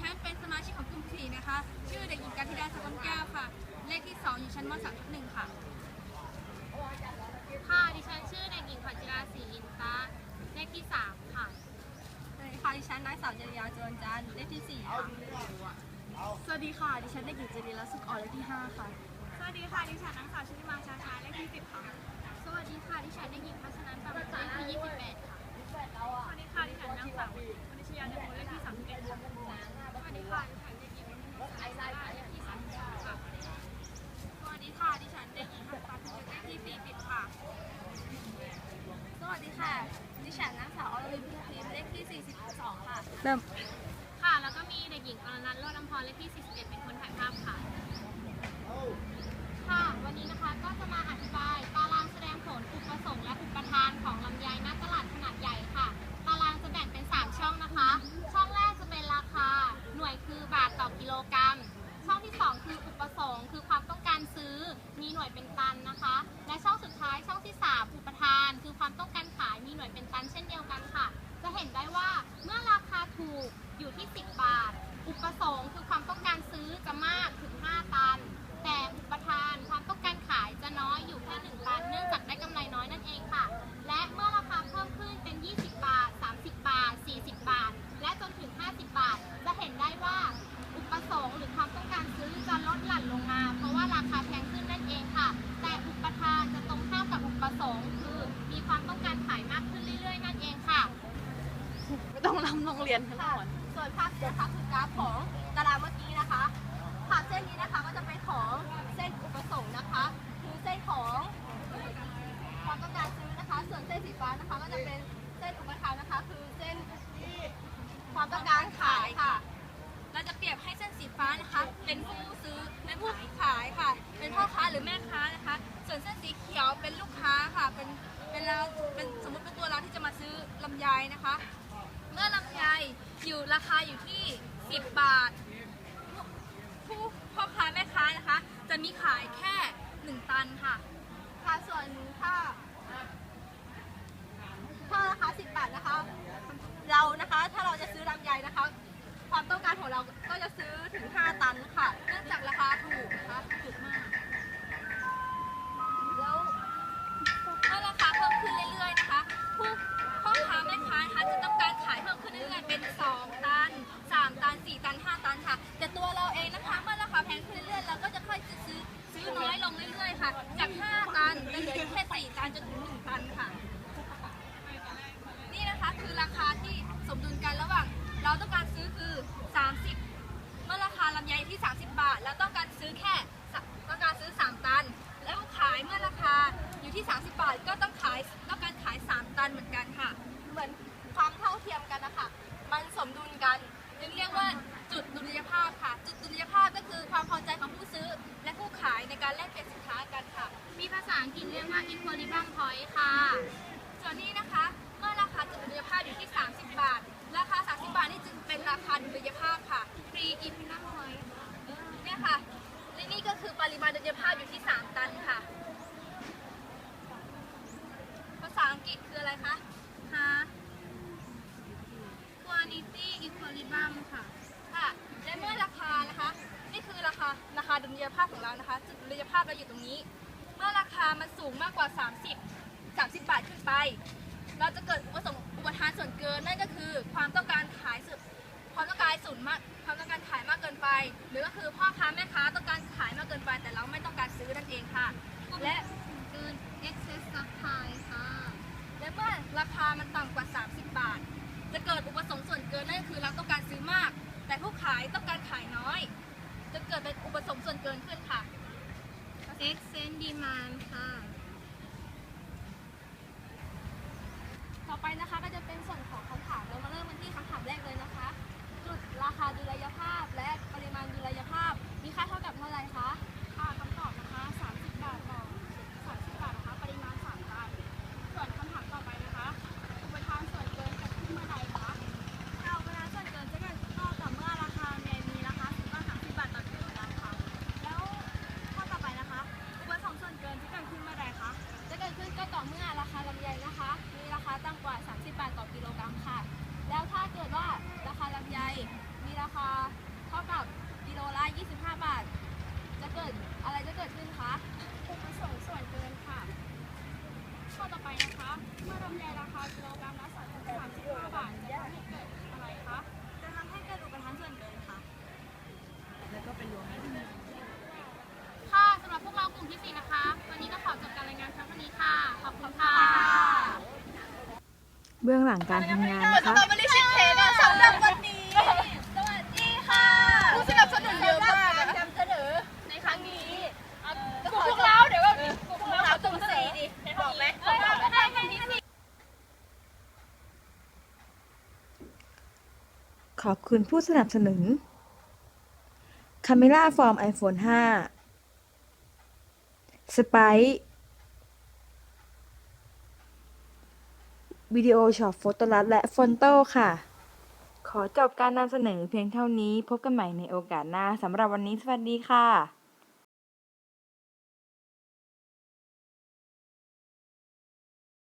ฉันเป็นสมาชิกของกลุ่มสี่นะคะ ชื่อเด็กหญิงกันธิดาสกุลแก้วค่ะ เลขที่สองอยู่ชั้นมสามทับหนึ่งค่ะ ค่ะ ดิฉันชื่อเด็กหญิงขวัญจิราศรีอินตะเลขที่3ค่ะสวัสดีค่ะดิฉันนางสาวจริยาจวนจันทร์เลขที่สี่ค่ะ สวัสดีค่ะ ดิฉันเด็กหญิงเจริรัสุขอ่อนเลขที่5ค่ะ สวัสดีค่ะ ดิฉันนางสาวชุติมาชาชาเลขที่สิบค่ะ สวัสดีค่ะ ดิฉันเด็กหญิงพัชนันท์ปรมัยเลขที่28ค่ะ สวัสดีค่ะ ดิฉันนางสาววนิชยาเดชเลขที่สามสิบเอ็ดค่ะ สวัสดีค่ะ ดิฉันเด็กหญิงไอซ์ไลน์เลขที่32ค่ะ สวัสดีค่ะ ดิฉันเด็กหญิงหัตถาพิจิตรเลขที่สี่สิบค่ะ สวัสดีค่ะ ดิฉันนางสาวอรวินพุทธพิมพ์เลขที่สี่สิบสองค่ะ เริ่ม ค่ะ แล้วก็มีเด็กหญิงอรนันท์โลดอำพรเลขที่ 41 เป็นคนถ่ายภาพค่ะ ค่ะ วันนี้นะคะก็จะมาอธิบายตารางแสดงผลอุปสงค์และอุปทานของลำไยหน้าตลาดขนาดใหญ่ค่ะ ตารางจะแบ่งเป็น 3 ช่องนะคะ ช่องแรกจะเป็นราคา หน่วยคือบาทต่อกิโลกรัม ช่องที่ 2 คืออุปสงค์คือความต้องการซื้อ มีหน่วยเป็นตันนะคะ และช่องสุดท้ายช่องที่ 3 อุปทาน คือความต้องการขาย มีหน่วยเป็นตันเช่นเดียวกันค่ะ จะเห็นได้ว่าเมื่อราคาถูกอยู่ที่ 10 บาท อุปสงค์คือความต้องการซื้อ ไม่ต้องรำโรงเรียนทั้งหมด ส่วนภาพเสียค่ะคือกราฟของตารางเมื่อกี้นะคะภาพเส้นนี้นะคะก็จะเป็นของเส้นอุปสงค์นะคะ คือเส้นของความต้องการซื้อนะคะ ส่วนเส้นสีฟ้านะคะ ก็จะเป็นเส้นอุปทานนะคะ คือเส้นความต้องการขายค่ะ เราจะเปรียบให้เส้นสีฟ้านะคะ เป็นผู้ซื้อเป็นผู้ขายค่ะ เป็นพ่อค้าหรือแม่ค้านะคะ ส่วนเส้นสีเขียวเป็นลูกค้าค่ะ เป็นเป็นเราเป็นสมมติเป็นตัวเราที่จะมาซื้อลำไยนะคะ เมื่อลำไยอยู่ราคาอยู่ที่ 10 บาท ผู้พ่อค้าแม่ค้านะคะ จะมีขายแค่ 1 ตันค่ะ ค่ะส่วนถ้าถ้าราคา 10 บาทนะคะ เรานะคะถ้าเราจะซื้อลำไยนะคะ ความต้องการของเราก็จะซื้อถึง 5 ตันค่ะ เนื่องจากราคาถูกนะคะ ค่ะ จาก 5 ตันจะเหลือแค่ 4 ตันจนถึง 1 ตันค่ะ นี่นะคะคือราคาที่สมดุลกันระหว่าง เราต้องการซื้อคือ 30 เมื่อราคาลำไยที่ 30 บาทแล้วต้องการซื้อแค่ต้องการซื้อ 3 ตัน แล้วขายเมื่อราคาอยู่ที่ 30 บาท ก็ต้องขายต้องการขาย 3 ตันเหมือนกันค่ะ เหมือนความเท่าเทียมกันนะคะ มันสมดุลกัน จึงเรียกว่าจุดดุลยภาพค่ะ จุดดุลยภาพก็คือความพอใจของผู้ซื้อ ผู้ขายในการแลกเปลี่ยนสินค้ากันค่ะ มีภาษาอังกฤษเรียกว่า equilibrium point ค่ะ ส่วนนี้นะคะเมื่อราคาจุดดุลยภาพอยู่ที่ 30 บาท ราคา 30 บาทนี่จึงเป็นราคาดุลยภาพค่ะ free i n p u m point เนี่ยค่ะและนี่ก็คือปริมาณดุลยภาพอยู่ที่ 3 ตันค่ะ ภาษาอังกฤษคืออะไรคะฮะ quantity equilibrium ค่ะ ค่ะ และเมื่อราคานะคะ นี่คือราคาราคาดุลยภาพของเรานะคะ จุดดุลยภาพเราอยู่ตรงนี้ เมื่อราคามันสูงมากกว่า 30 30 บาทขึ้นไป เราจะเกิดอุปสงค์อุปทานส่วนเกินนั่นก็คือ ความต้องการขายสุดความต้องการสูงมากความต้องการขายมากเกินไป หรือก็คือพ่อค้าแม่ค้าต้องการขายมากเกินไป แต่เราไม่ต้องการซื้อนั่นเองค่ะ และเกิน excess supply ค่ะและเมื่อราคามันต่ำกว่า 30 บาท จะเกิดอุปสงค์ส่วนเกินนั่นก็คือเราต้องการซื้อมาก แต่ผู้ขายต้องการขายน้อย จะเกิดเป็นอุปสมส่วนเกินขึ้นค่ะ excess demand ค่ะ ต่อไปนะคะก็จะเป็นส่วนของคำถาม เรามาเริ่มกันที่คำถามแรกเลยนะคะ จุดราคาดุลยภาพและปริมาณดุลยภาพ มีค่าเท่ากับเท่าไหร่คะ ค่ะคำตอบนะคะ 30 บาทต่อ 30 บาทนะคะ ปริมาณ 3 ตัน ส่วนคำถามต่อไปนะคะ อุปทานส่วนเกินเกิดขึ้นเมื่อใดคะ เอาเวลาส่วนเกินจะเกิดก็ต่อเมื่อราคาเนี่ยมีราคาสูงกว่า30 บาทต่อกิโลกรัมค่ะ แล้วข้อต่อไปนะคะ อุปสงค์ส่วนเกินจะเกิดขึ้นเมื่อใดคะ จะเกิดขึ้นก็ต่อเมื่อราคาลำไยนะคะ มีราคาต่ำกว่า 30 บาทต่อกิโลกรัมค่ะ แล้วถ้าเกิดว่าราคาลำไยมี ราคาเท่ากับกิโลละ 25 บาท จะเกิดอะไรจะเกิดขึ้นคะ อุปสงค์ส่วนเกินค่ะ ข้อต่อไปนะคะ เมื่อลำไยราคากิโลกรัมละ35บาทจะทำให้เกิดอะไรคะ จะทำให้เกิดอุปทานส่วนเกินค่ะ ค่ะสำหรับพวกเรากลุ่มที่สี่นะคะ วันนี้ก็ขอจบการรายงานเพียงเท่านี้ค่ะ ขอบคุณค่ะ เบื้องหลังการทำงานสนะคะตรอเบอรี่ชีสเค้กอะสำหรับวันนี้ สวัสดีค่ะ ผู้สนับสนุนเยอะมากการนำเสนอในครั้งนี้พวกเราเดี๋ยวพวกเราตรงสีดิบอกไหมบอกได้แค่นี้สิขอบคุณผู้สนับสนุน Camera Form iPhone 5 Sprite วิดีโอช็อตโฟโตลัสและฟอนโต้ค่ะ ขอจบการนำเสนอเพียงเท่านี้พบกันใหม่ในโอกาสหน้าสำหรับวันนี้สวัสดีค่ะ